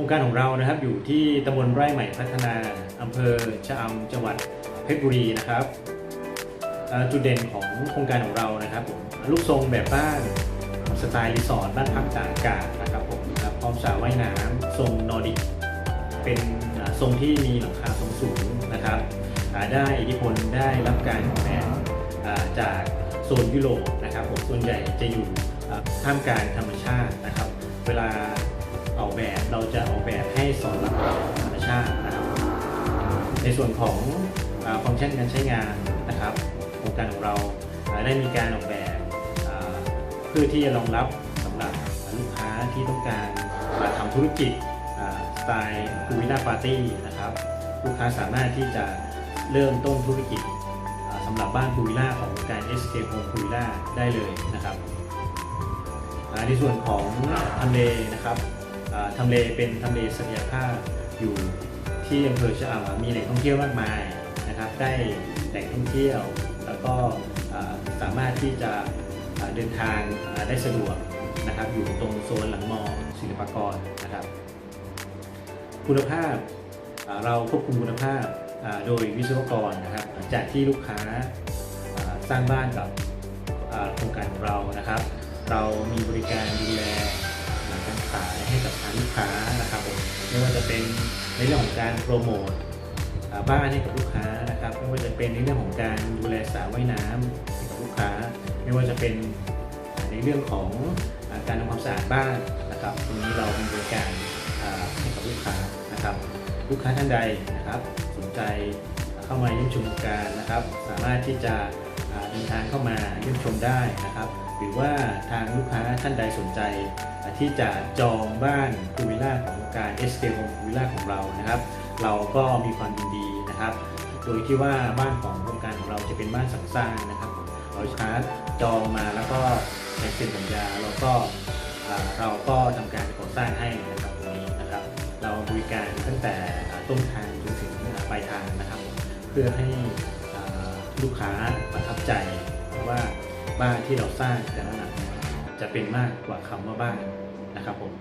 ครงการของเรานะครับอยู่ที่ตำบลไร่ใหม่พัฒนาอำเภอชะอำจังหวัดเพชรบุรีนะครับจุดเด่นของโครงการของเรานะครับผมลูกทรงแบบบ้านสไตล์รีสอร์ทบ้านพักตากอากาศนะครับผมนะครับพร้อมสระว่ายน้ำทรงนอร์ดิกเป็นทรงที่มีหลังคาทรงสูงนะครับได้อิทธิพลได้รับการออกแบบจากโซนยุโรปนะครับผมส่วนใหญ่จะอยู่อ่าท่ามกลางธรรมชาตินะครับ เวลาออกแบบเราจะ ในส่วนของอฟังก์ชันการใช้งานนะครับโครงการของเราได้มีการออกแบบเพื่อที่จะรองรับสำหรับลูกค้าที่ต้องการมาทำธุรกิจสไตล์คูวิล่าปาร์ตี้นะครับลูกค้าสามารถที่จะเริ่มต้นธุรกิจสำหรับบ้านคูวิล่าของการ SK Home คูวิล่าได้เลยนะครับในส่วนของทำเลนะครับทำเลเป็นทำเลศักยภาพอยู่ ที่อำเภอชะอำมีแหล่งท่องเที่ยวมากมายนะครับได้แหล่งท่องเที่ยว แล้วก็สามารถที่จะเดินทางได้สะดวกนะครับอยู่ตรงโซนหลังมอศิลปากรนะครับ คุณภาพเราควบคุมคุณภาพโดยวิศวกรนะครับหลังจากที่ลูกค้าสร้างบ้านกับโครงการของเรานะครับ เรามีบริการดูแลหลังการขายให้กับทางลูกค้า ไม่ว่าจะเป็นในเรื่องของการโปรโมทบ้านให้กับลูกค้านะครับ ไม่ว่าจะเป็นในเรื่องของการดูแลสระว่ายน้ำให้กับลูกค้า ไม่ว่าจะเป็นในเรื่องของอการทำความสะอาดบ้านนะครับ ตรงนี้เรามีบริการให้กับลูกค้านะครับ ลูกค้าท่านใดนะครับ สนใจเข้ามาเยี่ยมชมการนะครับ สามารถที่จะเดินทางเข้ามาเยี่ยมชมได้นะครับ หรือว่าทางลูกค้าท่านใดสนใจ ที่จะจองบ้านพูวิลล่าของโครงการ SK Home พูวิลล่าของเรานะครับ เราก็มีความยินดีนะครับ โดยที่ว่าบ้านของโครงการของเราจะเป็นบ้านสังสร้างนะครับเราลูกค้าจองมาแล้วก็ในเซ็นสัญญาเราก็เราก็ทำการก่อสร้างให้นะครับตรงนี้นะครับ เราบริการตั้งแต่ต้นทางจนถึงปลายทางนะครับ เพื่อให้ลูกค้าประทับใจว่า บ้านที่เราสร้างแต่ละหลังจะเป็นมากกว่าคำว่าบ้านนะครับผม